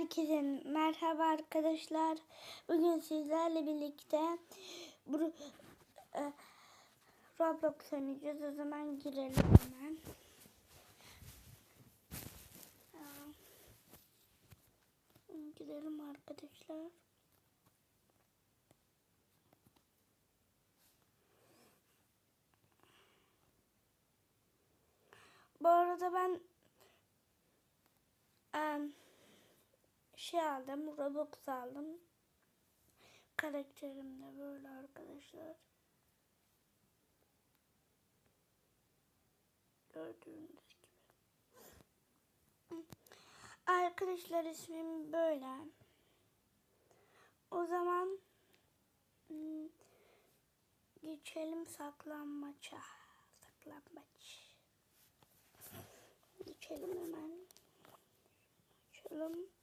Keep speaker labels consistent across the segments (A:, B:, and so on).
A: Herkese merhaba arkadaşlar. Bugün sizlerle birlikte bu e, Roblox oynayacağız. O zaman girelim hemen. Girelim arkadaşlar. Bu arada ben şey aldım, Robux aldım. Karakterim de böyle arkadaşlar. Gördüğünüz gibi. Arkadaşlar ismim böyle. O zaman hmm, geçelim saklanmaça. Saklanmaç. Geçelim hemen. Açalım.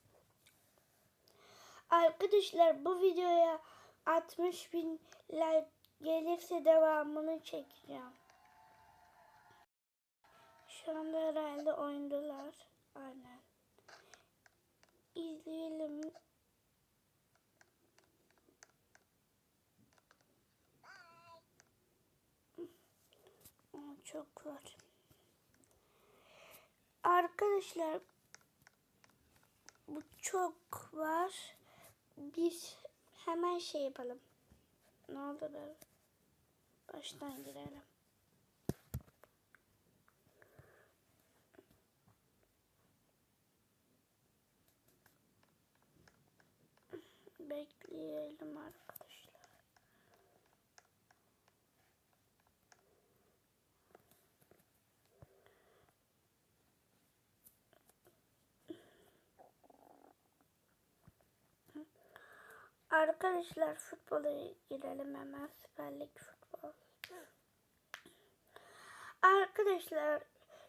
A: Arkadaşlar bu videoya 60 bin like gelirse devamını çekeceğim. Şu anda herhalde oyundalar. Aynen. İzleyelim. Çok var. Arkadaşlar bu çok var. Biz hemen şey yapalım. Ne oldu be? Baştan girelim. Bekleyelim arkadaşlar. Arkadaşlar futbola girelim hemen. Süper Lig futbol. Arkadaşlar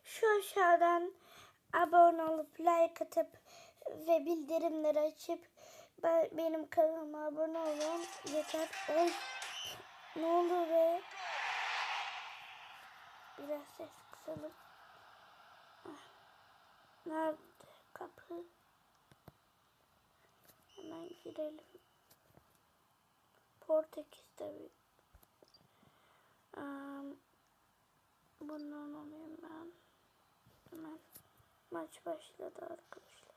A: şu aşağıdan abone olup like atıp ve bildirimleri açıp ben- benim kanalıma abone olun. Yeter. Oy. Ne oldu be? Biraz ses kısalım. Ah. Nerede kapı? Hemen girelim. Portekiz'de bir um, bundan alayım ben. Hemen maç başladı arkadaşlar.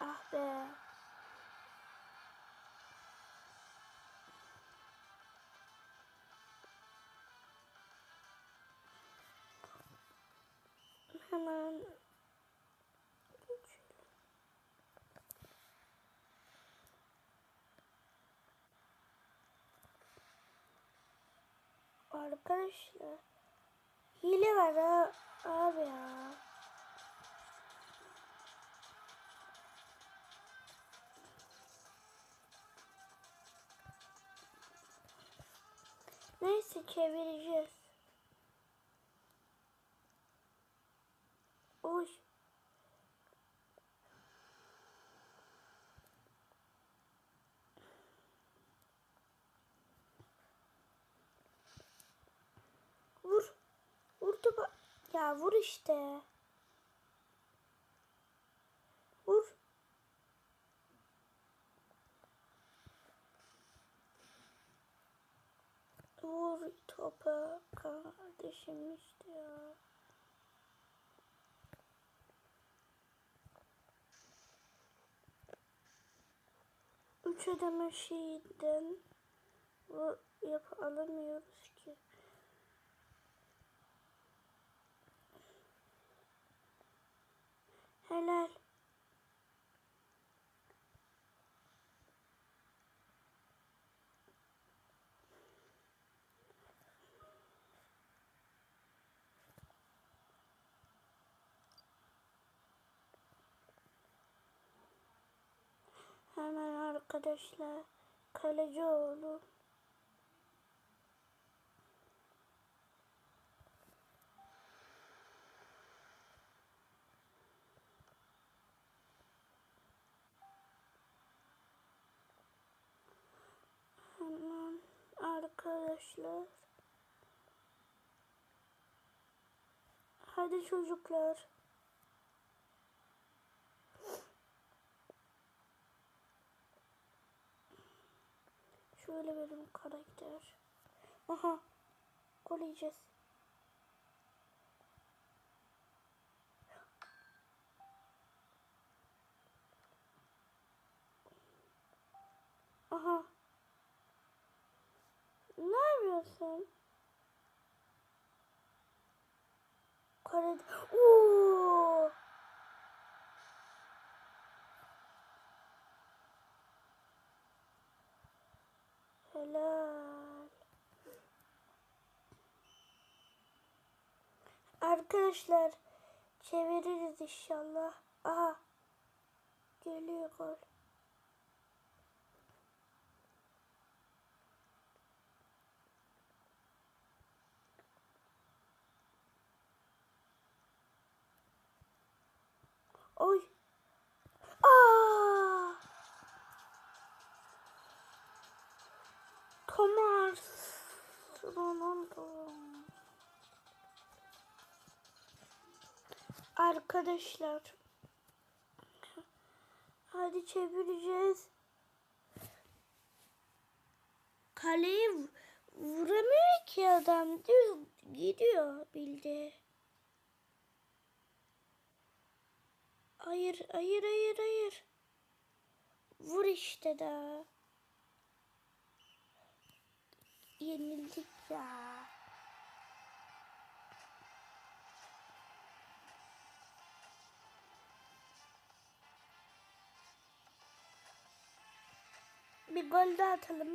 A: Ah be. Hemen. Arkadaşlar hile var ha abi ya. Neyse çevireceğiz. Oy. Vur. Vur topa. Ya vur işte. Vur. Vur topa kardeşim işte ya. Üç ödeme şeyden bu yap alamıyoruz ki. Helal. Hemen arkadaşlar kaleci oğlu Hemen arkadaşlar. Hadi çocuklar. Şöyle benim karakter. Aha. Gol. Aha. Ne yapıyorsun? Kare... Oo! Helal. Arkadaşlar çeviririz inşallah. Aha. Geliyor gol. Oy. Arkadaşlar. Hadi çevireceğiz. Kaleyi vu- vuramıyor ki adam. Düz gidiyor bildi. Hayır, hayır, hayır, hayır. Vur işte daha. Yenildik ya. Bir gol daha atalım.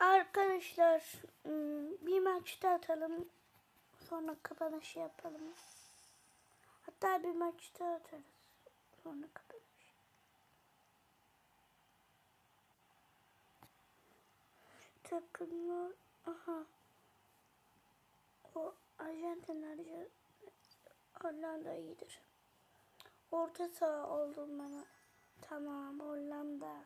A: Arkadaşlar ım, bir maçta atalım. Sonra kapanışı yapalım. Hatta bir maçta atarız. Sonra kapanış. Takımlar. Aha. O Arjantin Arjantin. Hollanda iyidir. Orta saha oldum bana. Tamam Hollanda.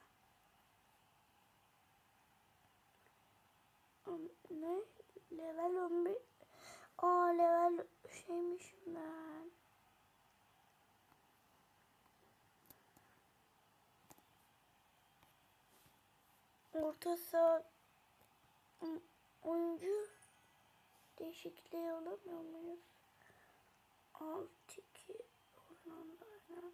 A: Ne? Level 11. Aa level şeymişim ben. Orta saha oyuncu değişikliği olamıyor muyuz? 6 2 Hollanda'yla.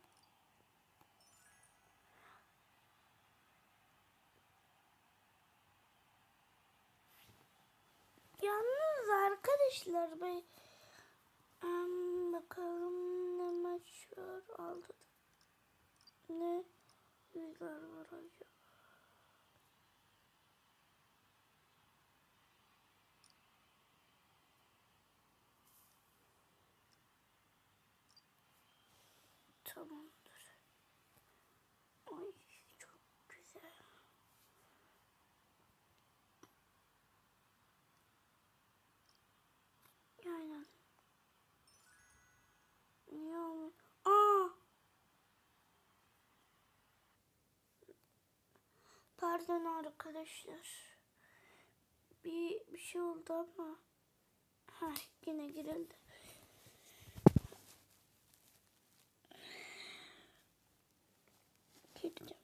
A: Yalnız arkadaşlar be Em, bakalım ne maç var aldı. Ne rüzgar var acaba? Tamamdır. Ay çok güzel. Aynen. Niye olmuyor? Aa! Pardon arkadaşlar. Bir, bir şey oldu ama. Ha yine girildi. Girdim.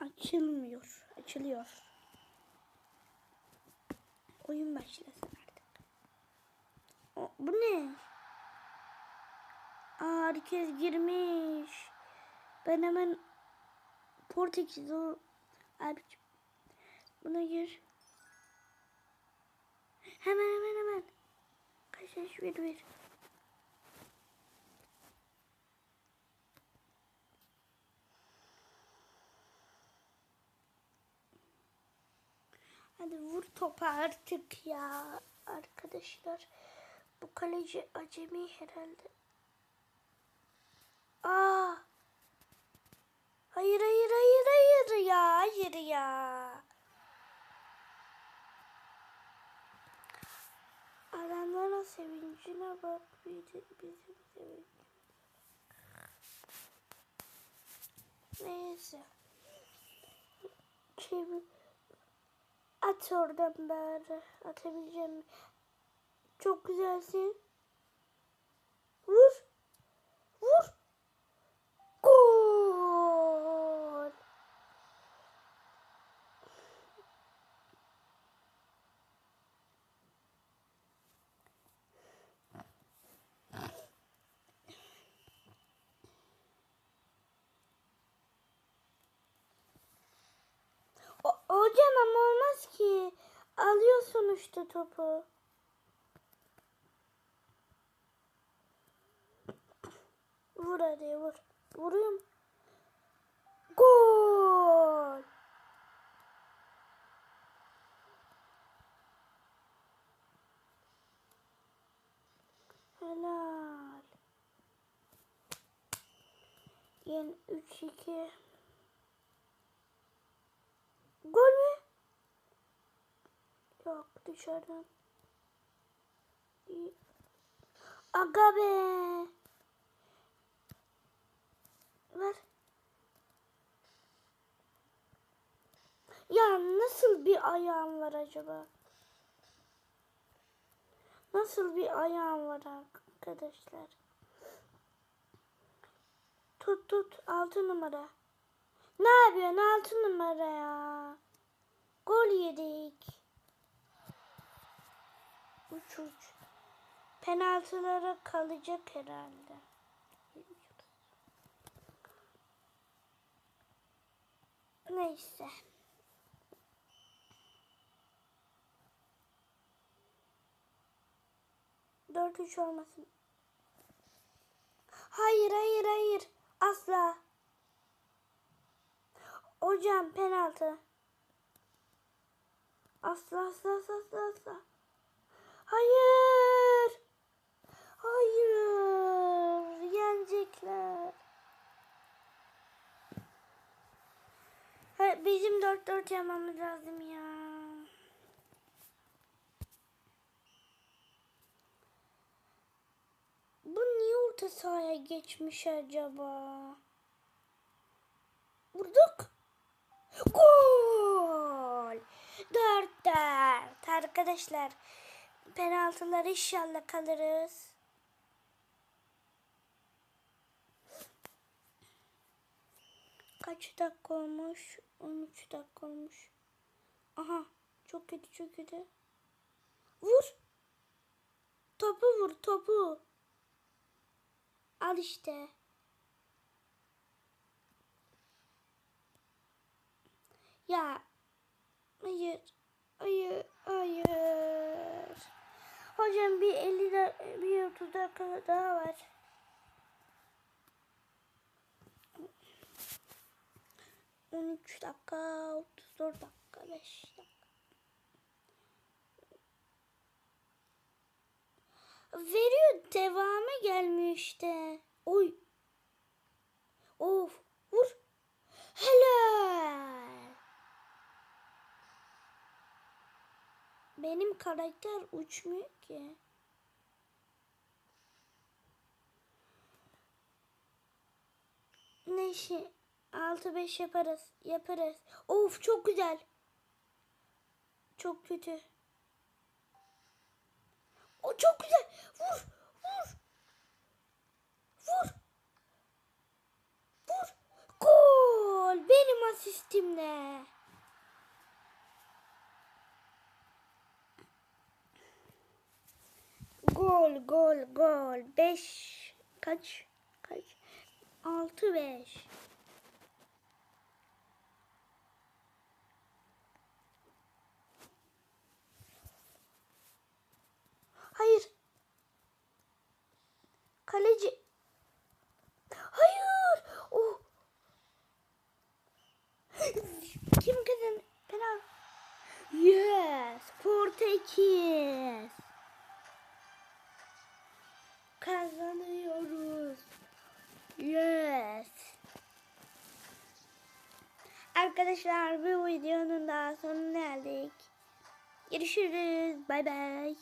A: Açılmıyor. Açılıyor. Oyun başlasın artık. O, bu ne? Aa, herkes girmiş. Ben hemen Portekiz o abicim. Buna gir. Hemen hemen hemen. Kaç yaş bir bir. Hadi vur topa artık ya. Arkadaşlar bu kaleci acemi herhalde. Aa! Hayır hayır hayır hayır ya. Hayır ya. Adamların sevincine bak. Bizim, bizim sevincimize Neyse. Şimdi at oradan bari. Atabileceğim. Çok güzelsin. Vur. Vur. Gol. O, hocam ama olmaz ki. Alıyor sonuçta topu. Vur hadi vur. Vuruyorum. Gol. Helal. Yeni 3-2. Gol mü? Yok dışarıdan. Aga be. Ver. Ya nasıl bir ayağım var acaba? Nasıl bir ayağım var arkadaşlar? Tut tut altı numara. Ne yapıyorsun altı numara ya? Gol yedik. Uç. Penaltılara kalacak herhalde. Neyse. Dört üç olmasın. Hayır hayır hayır. Asla. Hocam penaltı. Asla asla asla asla asla. Hayır. Hayır. Yenecekler. Bizim dört dört yapmamız lazım ya. Bu niye orta sahaya geçmiş acaba? Vurduk. Gol. Dört dört. Arkadaşlar penaltılar inşallah kalırız. Kaç dakika olmuş? 13 dakika olmuş. Aha çok kötü çok kötü. Vur. Topu vur topu. Al işte. Ya. Hayır. Hayır. Hayır. Hocam bir 50 da, bir 30 dakika daha var. On üç dakika, otuz dört dakika, beş dakika. Veriyor, devamı gelmiyor işte. Oy. Of, vur. Helal. Benim karakter uçmuyor ki. Neyse 6-5 yaparız. Yaparız. Of çok güzel. Çok kötü. O çok güzel. Vur. Vur. Vur. Vur. Gol. Benim asistimle. Gol, gol, gol. 5 kaç? Kaç? 6 5. Hayır. Kaleci. Arkadaşlar bu videonun daha sonuna geldik. Görüşürüz. Bay bay.